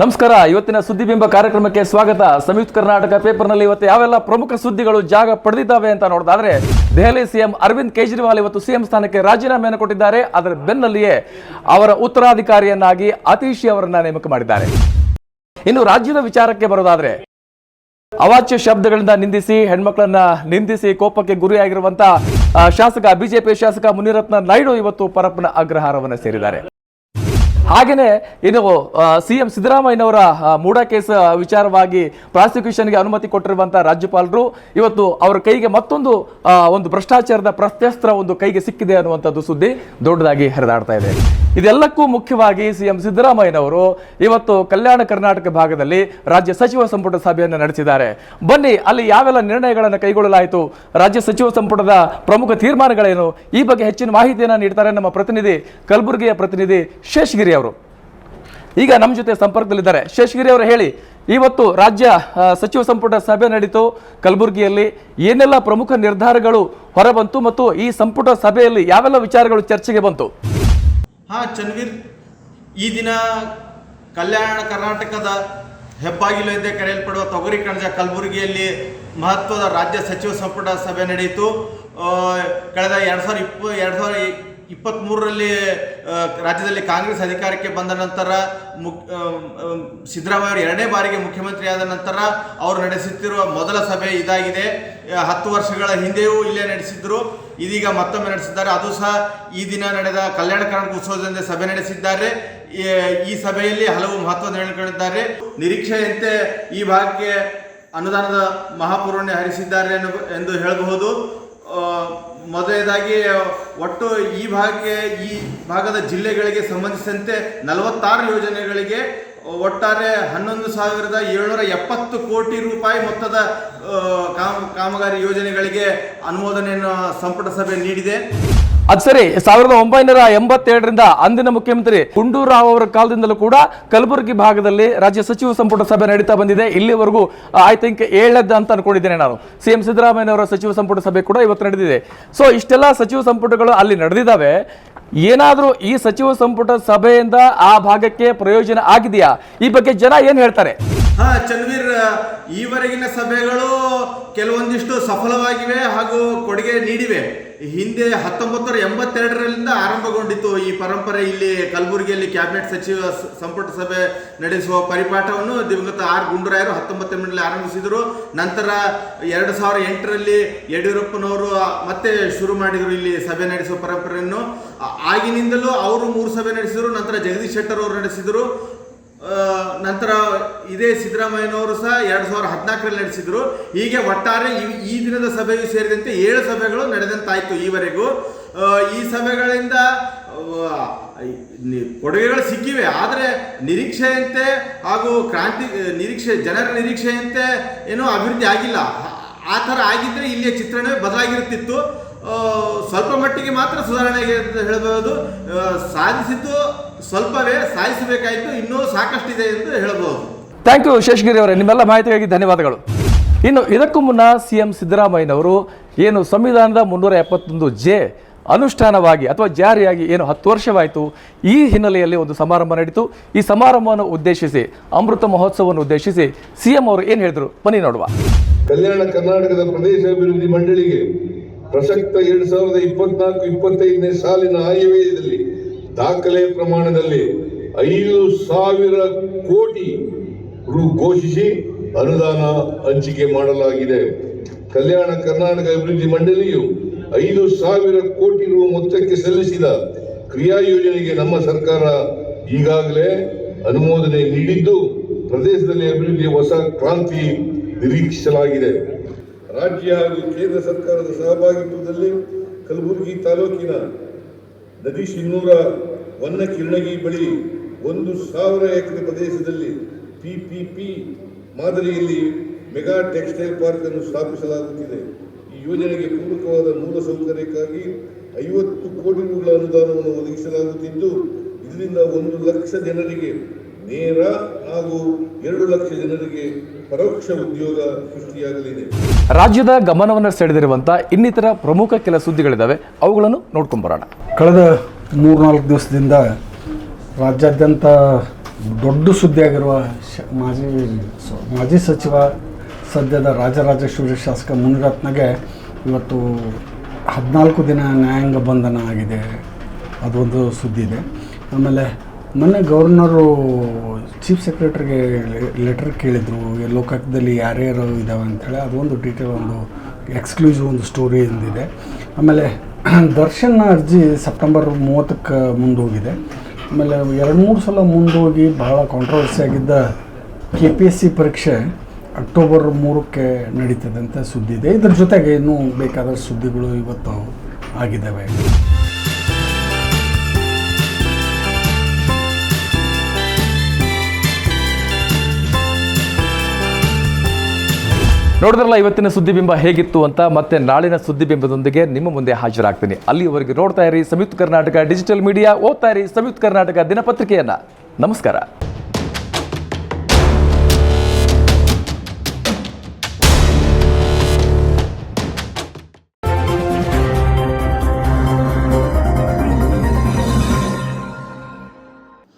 ನಮಸ್ಕಾರ. ಇವತ್ತಿನ ಸುದ್ದಿಬಿಂಬ ಕಾರ್ಯಕ್ರಮಕ್ಕೆ ಸ್ವಾಗತ. ಸಂಯುಕ್ತ ಕರ್ನಾಟಕ ಪೇಪರ್ನಲ್ಲಿ ಇವತ್ತು ಯಾವೆಲ್ಲ ಪ್ರಮುಖ ಸುದ್ದಿಗಳು ಜಾಗ ಪಡೆದಿದ್ದಾವೆ ಅಂತ ನೋಡೋದಾದ್ರೆ, ದೆಹಲಿ ಸಿಎಂ ಅರವಿಂದ್ ಕೇಜ್ರಿವಾಲ್ ಇವತ್ತು ಸಿಎಂ ಸ್ಥಾನಕ್ಕೆ ರಾಜೀನಾಮೆಯನ್ನು ಕೊಟ್ಟಿದ್ದಾರೆ. ಅದರ ಬೆನ್ನಲ್ಲಿಯೇ ಅವರ ಉತ್ತರಾಧಿಕಾರಿಯನ್ನಾಗಿ ಅತೀಶಿ ಅವರನ್ನ ನೇಮಕ ಮಾಡಿದ್ದಾರೆ. ಇನ್ನು ರಾಜ್ಯದ ವಿಚಾರಕ್ಕೆ ಬರೋದಾದ್ರೆ, ಅವಾಚ್ಯ ಶಬ್ದಗಳಿಂದ ನಿಂದಿಸಿ, ಹೆಣ್ಮಕ್ಳನ್ನ ನಿಂದಿಸಿ ಕೋಪಕ್ಕೆ ಗುರಿಯಾಗಿರುವಂತಹ ಶಾಸಕ ಬಿಜೆಪಿ ಶಾಸಕ ಮುನಿರತ್ನ ನಾಯ್ಡು ಇವತ್ತು ಪರಪ್ಪನ ಅಗ್ರಹಾರವನ್ನು ಸೇರಿದ್ದಾರೆ. ಹಾಗೇನೆ ಇನ್ನು ಸಿಎಂ ಸಿದ್ದರಾಮಯ್ಯನವರ ಮೂಡ ಕೇಸ್ ವಿಚಾರವಾಗಿ ಪ್ರಾಸಿಕ್ಯೂಷನ್ಗೆ ಅನುಮತಿ ಕೊಟ್ಟಿರುವಂತಹ ರಾಜ್ಯಪಾಲರು, ಇವತ್ತು ಅವರ ಕೈಗೆ ಮತ್ತೊಂದು ಒಂದು ಭ್ರಷ್ಟಾಚಾರದ ಪ್ರತ್ಯಸ್ತ್ರ ಒಂದು ಕೈಗೆ ಸಿಕ್ಕಿದೆ ಅನ್ನುವಂಥದ್ದು ಸುದ್ದಿ ದೊಡ್ಡದಾಗಿ ಹರಿದಾಡ್ತಾ ಇದೆ. ಇದೆಲ್ಲಕ್ಕೂ ಮುಖ್ಯವಾಗಿ ಸಿಎಂ ಸಿದ್ದರಾಮಯ್ಯನವರು ಇವತ್ತು ಕಲ್ಯಾಣ ಕರ್ನಾಟಕ ಭಾಗದಲ್ಲಿ ರಾಜ್ಯ ಸಚಿವ ಸಂಪುಟ ಸಭೆಯನ್ನು ನಡೆಸಿದ್ದಾರೆ. ಬನ್ನಿ, ಅಲ್ಲಿ ಯಾವೆಲ್ಲ ನಿರ್ಣಯಗಳನ್ನು ಕೈಗೊಳ್ಳಲಾಯಿತು, ರಾಜ್ಯ ಸಚಿವ ಸಂಪುಟದ ಪ್ರಮುಖ ತೀರ್ಮಾನಗಳೇನು, ಈ ಬಗ್ಗೆ ಹೆಚ್ಚಿನ ಮಾಹಿತಿಯನ್ನು ನೀಡ್ತಾರೆ ನಮ್ಮ ಪ್ರತಿನಿಧಿ ಕಲಬುರಗಿಯ ಪ್ರತಿನಿಧಿ ಶೇಷಗಿರಿ ಅವರು. ಈಗ ನಮ್ಮ ಜೊತೆ ಸಂಪರ್ಕದಲ್ಲಿದ್ದಾರೆ. ಶೇಷಗಿರಿ ಅವರು ಹೇಳಿ, ಇವತ್ತು ರಾಜ್ಯ ಸಚಿವ ಸಂಪುಟ ಸಭೆ ನಡೀತು. ಕಲಬುರಗಿಯಲ್ಲಿ ಏನೆಲ್ಲ ಪ್ರಮುಖ ನಿರ್ಧಾರಗಳು ಹೊರಬಂತು ಮತ್ತು ಈ ಸಂಪುಟ ಸಭೆಯಲ್ಲಿ ಯಾವೆಲ್ಲ ವಿಚಾರಗಳು ಚರ್ಚೆಗೆ ಬಂತು? ಹಾ ಚನ್ವೀರ್ ಈ ದಿನ ಕಲ್ಯಾಣ ಕರ್ನಾಟಕದ ಹೆಬ್ಬಾಗಿಲು ಎಂದೇ ಕರೆಯಲ್ಪಡುವ ತೊಗರಿ ಕಣಜ ಕಲಬುರಗಿಯಲ್ಲಿ ಮಹತ್ವದ ರಾಜ್ಯ ಸಚಿವ ಸಂಪುಟ ಸಭೆ ನಡೆಯಿತು ಕಳೆದ ಎರಡು ಸಾವಿರ ಇಪ್ಪ ಎರಡು ಸಾವಿರ ಇಪ್ಪತ್ತ್ಮೂರರಲ್ಲಿ ಮೂರರಲ್ಲಿ ರಾಜ್ಯದಲ್ಲಿ ಕಾಂಗ್ರೆಸ್ ಅಧಿಕಾರಕ್ಕೆ ಬಂದ ನಂತರ ಮುಕ್ ಸಿದ್ದರಾಮಯ್ಯ ಅವರು ಎರಡನೇ ಬಾರಿಗೆ ಮುಖ್ಯಮಂತ್ರಿ ಆದ ನಂತರ ಅವರು ನಡೆಸುತ್ತಿರುವ ಮೊದಲ ಸಭೆ ಇದಾಗಿದೆ. ಹತ್ತು ವರ್ಷಗಳ ಹಿಂದೆಯೂ ಇಲ್ಲೇ ನಡೆಸಿದ್ರು. ಇದೀಗ ಮತ್ತೊಮ್ಮೆ ನಡೆಸಿದ್ದಾರೆ. ಅದು ಸಹ ಈ ದಿನ ನಡೆದ ಕಲ್ಯಾಣ ಕರ್ನಾಟಕ ಉತ್ಸವದಿಂದ ಸಭೆ ನಡೆಸಿದ್ದಾರೆ. ಈ- ಸಭೆಯಲ್ಲಿ ಹಲವು ಮಹತ್ವದ ಹೇಳಿಕೊಂಡಿದ್ದಾರೆ ನಿರೀಕ್ಷೆಯಂತೆ ಈ ಭಾಗಕ್ಕೆ ಅನುದಾನದ ಮಹಾಪೂರ್ವಣೆ ಹರಿಸಿದ್ದಾರೆ ಎಂದು ಹೇಳಬಹುದು. ಮೊದಲನೇದಾಗಿ, ಒಟ್ಟು ಈ ಭಾಗಕ್ಕೆ, ಈ ಭಾಗದ ಜಿಲ್ಲೆಗಳಿಗೆ ಸಂಬಂಧಿಸಿದಂತೆ ನಲವತ್ತಾರು ಯೋಜನೆಗಳಿಗೆ, ಒಟ್ಟಾರೆ ಹನ್ನೊಂದು ಸಾವಿರದ ಏಳ್ನೂರ ಎಪ್ಪತ್ತು ಕೋಟಿ ರೂಪಾಯಿ ಮೊತ್ತದ ಕಾಮಗಾರಿ ಯೋಜನೆಗಳಿಗೆ ಅನುಮೋದನೆಯನ್ನು ಸಂಪುಟ ಸಭೆ ನೀಡಿದೆ. ಅದ್ ಸರಿ, ಸಾವಿರದ ಒಂಬೈನೂರ ಎಂಬತ್ತೆರಡರಿಂದ ಅಂದಿನ ಮುಖ್ಯಮಂತ್ರಿ ಗುಂಡೂರಾವ್ ಅವರ ಕಾಲದಿಂದಲೂ ಕೂಡ ಕಲಬುರಗಿ ಭಾಗದಲ್ಲಿ ರಾಜ್ಯ ಸಚಿವ ಸಂಪುಟ ಸಭೆ ನಡೀತಾ ಬಂದಿದೆ. ಇಲ್ಲಿವರೆಗೂ ಐ ಥಿಂಕ್ ಏಳದ್ದು ಅಂತ ಅನ್ಕೊಂಡಿದ್ದೇನೆ ನಾನು. ಸಿಎಂ ಸಿದ್ದರಾಮಯ್ಯವರ ಸಚಿವ ಸಂಪುಟ ಸಭೆ ಕೂಡ ಇವತ್ತು ನಡೆದಿದೆ. ಸೊ ಇಷ್ಟೆಲ್ಲ ಸಚಿವ ಸಂಪುಟಗಳು ಅಲ್ಲಿ ನಡೆದಿದ್ದಾವೆ. ಏನಾದರೂ ಈ ಸಚಿವ ಸಂಪುಟ ಸಭೆಯಿಂದ ಆ ಭಾಗಕ್ಕೆ ಪ್ರಯೋಜನ ಆಗಿದೆಯಾ? ಈ ಬಗ್ಗೆ ಜನ ಏನು ಹೇಳ್ತಾರೆ? ಹಾ, ಚನ್ವೀರ್, ಈವರೆಗಿನ ಸಭೆಗಳು ಕೆಲವೊಂದಿಷ್ಟು ಸಫಲವಾಗಿವೆ ಹಾಗೂ ಕೊಡುಗೆ ನೀಡಿವೆ. ಹಿಂದೆ ಹತ್ತೊಂಬತ್ತು ಎಂಬತ್ತೆರಡರಿಂದ ಆರಂಭಗೊಂಡಿತ್ತು ಈ ಪರಂಪರೆ. ಇಲ್ಲಿ ಕಲಬುರಗಿಯಲ್ಲಿ ಕ್ಯಾಬಿನೆಟ್ ಸಚಿವ ಸಂಪುಟ ಸಭೆ ನಡೆಸುವ ಪರಿಪಾಠವನ್ನು ದಿವಂಗತ ಆರ್. ಗುಂಡೂರಾಯರು ಹತ್ತೊಂಬತ್ತು ಎಂಟರಲ್ಲಿ ಆರಂಭಿಸಿದರು. ನಂತರ ಎರಡು ಸಾವಿರ ಎಂಟರಲ್ಲಿ ಯಡಿಯೂರಪ್ಪನವರು ಮತ್ತೆ ಶುರು ಮಾಡಿದರು ಇಲ್ಲಿ ಸಭೆ ನಡೆಸುವ ಪರಂಪರೆಯನ್ನು. ಆಗಿನಿಂದಲೂ ಅವರು ಮೂರು ಸಭೆ ನಡೆಸಿದರು. ನಂತರ ಜಗದೀಶ್ ಶೆಟ್ಟರ್ ಅವರು ನಡೆಸಿದರು. ನಂತರ ಇದೇ ಸಿದ್ದರಾಮಯ್ಯನವರು ಸಹ ಎರಡು ಸಾವಿರದ ಹದಿನಾಲ್ಕರಲ್ಲಿ ನಡೆಸಿದರು. ಹೀಗೆ ಒಟ್ಟಾರೆ ಈ ದಿನದ ಸಭೆಯು ಸೇರಿದಂತೆ ಏಳು ಸಭೆಗಳು ನಡೆದಂತಾಯಿತು ಈವರೆಗೂ. ಈ ಸಭೆಗಳಿಂದ ಕೊಡುಗೆಗಳು ಸಿಕ್ಕಿವೆ. ಆದರೆ ನಿರೀಕ್ಷೆಯಂತೆ ಹಾಗೂ ಕ್ರಾಂತಿ, ನಿರೀಕ್ಷೆ, ಜನರ ನಿರೀಕ್ಷೆಯಂತೆ ಏನೂ ಅಭಿವೃದ್ಧಿ ಆಗಿಲ್ಲ. ಆ- ಥರ ಆಗಿದ್ದರೆ ಇಲ್ಲಿಯ ಚಿತ್ರಣವೇ ಬದಲಾಗಿರುತ್ತಿತ್ತು. ಸ್ವಲ್ಪ ಮಟ್ಟಿಗೆ ಮಾತ್ರ ಸುಧಾರಣೆ ಅಂತ ಹೇಳಬಹುದು. ಸಾಧಿಸಿದ್ದು ಸ್ವಲ್ಪವೇ, ಸಾಧಿಸಬೇಕಾಯಿತು. ಇನ್ನೂ ಸಾಕಷ್ಟಿದೆ ಎಂದು ಹೇಳಬಹುದು. ಥ್ಯಾಂಕ್ ಯು ಶೇಷಗಿರಿ ಅವರೇ. ನಿಮ್ಮೆಲ್ಲ ಮಾಹಿತಿಗಾಗಿ ಧನ್ಯವಾದಗಳು. ಇನ್ನು ಇದಕ್ಕೂ ಮುನ್ನ ಸಿ ಎಂ ಸಿದ್ದರಾಮಯ್ಯನವರು ಏನು ಸಂವಿಧಾನದ ಮುನ್ನೂರ ಎಪ್ಪತ್ತೊಂದು ಜೆ ಅನುಷ್ಠಾನವಾಗಿ ಅಥವಾ ಜಾರಿಯಾಗಿ ಏನು ಹತ್ತು ವರ್ಷವಾಯಿತು, ಈ ಹಿನ್ನೆಲೆಯಲ್ಲಿ ಒಂದು ಸಮಾರಂಭ ನಡೀತು. ಈ ಸಮಾರಂಭವನ್ನು ಉದ್ದೇಶಿಸಿ, ಅಮೃತ ಮಹೋತ್ಸವವನ್ನು ಉದ್ದೇಶಿಸಿ ಸಿಎಂ ಅವರು ಏನು ಹೇಳಿದರು? ಬನ್ನಿ ನೋಡುವ. ಕಲ್ಯಾಣ ಕರ್ನಾಟಕದ ಪ್ರದೇಶ ಅಭಿವೃದ್ಧಿ ಮಂಡಳಿಗೆ ಪ್ರಸಕ್ತ ಎರಡ್ ಸಾವಿರದ ಇಪ್ಪತ್ನಾಲ್ಕು ಇಪ್ಪತ್ತೈದನೇ ಸಾಲಿನ ಆಯವ್ಯದಲ್ಲಿ ದಾಖಲೆ ಪ್ರಮಾಣದಲ್ಲಿ ಐದು ಸಾವಿರ ಕೋಟಿ ಘೋಷಿಸಿ ಅನುದಾನ ಹಂಚಿಕೆ ಮಾಡಲಾಗಿದೆ. ಕಲ್ಯಾಣ ಕರ್ನಾಟಕ ಅಭಿವೃದ್ಧಿ ಮಂಡಳಿಯು ಐದು ಸಾವಿರ ಕೋಟಿ ರು ಮೊತ್ತಕ್ಕೆ ಸಲ್ಲಿಸಿದ ಕ್ರಿಯಾ ಯೋಜನೆಗೆ ನಮ್ಮ ಸರ್ಕಾರ ಈಗಾಗಲೇ ಅನುಮೋದನೆ ನೀಡಿದ್ದು, ಪ್ರದೇಶದಲ್ಲಿ ಅಭಿವೃದ್ಧಿಯ ಹೊಸ ಕ್ರಾಂತಿ ನಿರೀಕ್ಷಿಸಲಾಗಿದೆ. ರಾಜ್ಯ ಹಾಗೂ ಕೇಂದ್ರ ಸರ್ಕಾರದ ಸಹಭಾಗಿತ್ವದಲ್ಲಿ ಕಲಬುರಗಿ ತಾಲೂಕಿನ ನದಿ ಶಿನ್ನೂರ ವನ್ನ ಕಿರಣಗಿ ಬಳಿ ಒಂದು ಸಾವಿರ ಎಕರೆ ಪ್ರದೇಶದಲ್ಲಿ ಪಿಪಿಪಿ ಮಾದರಿಯಲ್ಲಿ ಮೆಗಾ ಟೆಕ್ಸ್ಟೈಲ್ ಪಾರ್ಕ್ ಅನ್ನು ಸ್ಥಾಪಿಸಲಾಗುತ್ತಿದೆ. ಈ ಯೋಜನೆಗೆ ಪೂರಕವಾದ ಮೂಲ ಸೌಕರ್ಯಕ್ಕಾಗಿ ಐವತ್ತು ಕೋಟಿ ರೂಗಳ ಅನುದಾನವನ್ನು ಒದಗಿಸಲಾಗುತ್ತಿದ್ದು ಇದರಿಂದ ಒಂದು ಲಕ್ಷ ಜನರಿಗೆ ನೇರ ಹಾಗೂ ಎರಡು ಲಕ್ಷ ಜನರಿಗೆ ಪರೋಕ್ಷ ಉದ್ಯೋಗ ಸೃಷ್ಟಿಯಾಗಲಿದೆ. ರಾಜ್ಯದ ಗಮನವನ್ನು ಸೆಳೆದಿರುವಂಥ ಇನ್ನಿತರ ಪ್ರಮುಖ ಕೆಲ ಸುದ್ದಿಗಳಿದ್ದಾವೆ ಅವುಗಳನ್ನು ನೋಡ್ಕೊಂಬರೋಣ ಕಳೆದ ಮೂರ್ನಾಲ್ಕು ದಿವಸದಿಂದ ರಾಜ್ಯಾದ್ಯಂತ ದೊಡ್ಡ ಸುದ್ದಿಯಾಗಿರುವ ಶ, ಮಾಜಿ ಮಾಜಿ ಸಚಿವ, ಸದ್ಯದ ರಾಜರಾಜೇಶ್ವರಿ ಶಾಸಕ ಮುನಿರತ್ನಗೆ ಇವತ್ತು ಹದಿನಾಲ್ಕು ದಿನ ನ್ಯಾಯಾಂಗ ಬಂಧನ ಆಗಿದೆ. ಅದೊಂದು ಸುದ್ದಿ ಇದೆ. ಆಮೇಲೆ ಮೊನ್ನೆ ಗವರ್ನರು ಚೀಫ್ ಸೆಕ್ರೆಟರಿಗೆ ಲೆಟರ್ ಕೇಳಿದರು ಲೋಕಾಯುಕ್ತದಲ್ಲಿ ಯಾರ್ಯಾರು ಇದ್ದಾವೆ ಅಂಥೇಳಿ ಅದೊಂದು ಡೀಟೇಲ್, ಒಂದು ಎಕ್ಸ್ಕ್ಲೂಸಿವ್ ಒಂದು ಸ್ಟೋರಿ ಎಂದಿದೆ ಆಮೇಲೆ ದರ್ಶನ್ ಅರ್ಜಿ ಸೆಪ್ಟೆಂಬರ್ ಮೂವತ್ತಕ್ಕೆ ಮುಂದೋಗಿದೆ. ಆಮೇಲೆ ಎರಡು ಮೂರು ಸಲ ಮುಂದೋಗಿ ಬಹಳ ಕಾಂಟ್ರವರ್ಸಿ ಆಗಿದ್ದ ಕೆ ಪಿ ಎಸ್ ಸಿ ಪರೀಕ್ಷೆ ಅಕ್ಟೋಬರ್ ಮೂರಕ್ಕೆ ನಡೀತದೆ ಅಂತ ಸುದ್ದಿ ಇದೆ. ಇದ್ರ ಜೊತೆಗೆ ಇನ್ನೂ ಬೇಕಾದಷ್ಟು ಸುದ್ದಿಗಳು ಇವತ್ತು ಆಗಿದ್ದಾವೆ. ನೋಡಿದ್ರಲ್ಲ ಇವತ್ತಿನ ಸುದ್ದಿಬಿಂಬ ಹೇಗಿತ್ತು ಅಂತ, ಮತ್ತೆ ನಾಳಿನ ಸುದ್ದಿಬಿಂಬದೊಂದಿಗೆ ನಿಮ್ಮ ಮುಂದೆ ಹಾಜರಾಗ್ತೀನಿ. ಅಲ್ಲಿವರೆಗೆ ನೋಡ್ತಾ ಇರಿ ಸಂಯುಕ್ತ ಕರ್ನಾಟಕ ಡಿಜಿಟಲ್ ಮೀಡಿಯಾ, ಓದ್ತಾ ಇರಿ ಸಂಯುಕ್ತ ಕರ್ನಾಟಕ ದಿನಪತ್ರಿಕೆಯನ್ನ. ನಮಸ್ಕಾರ.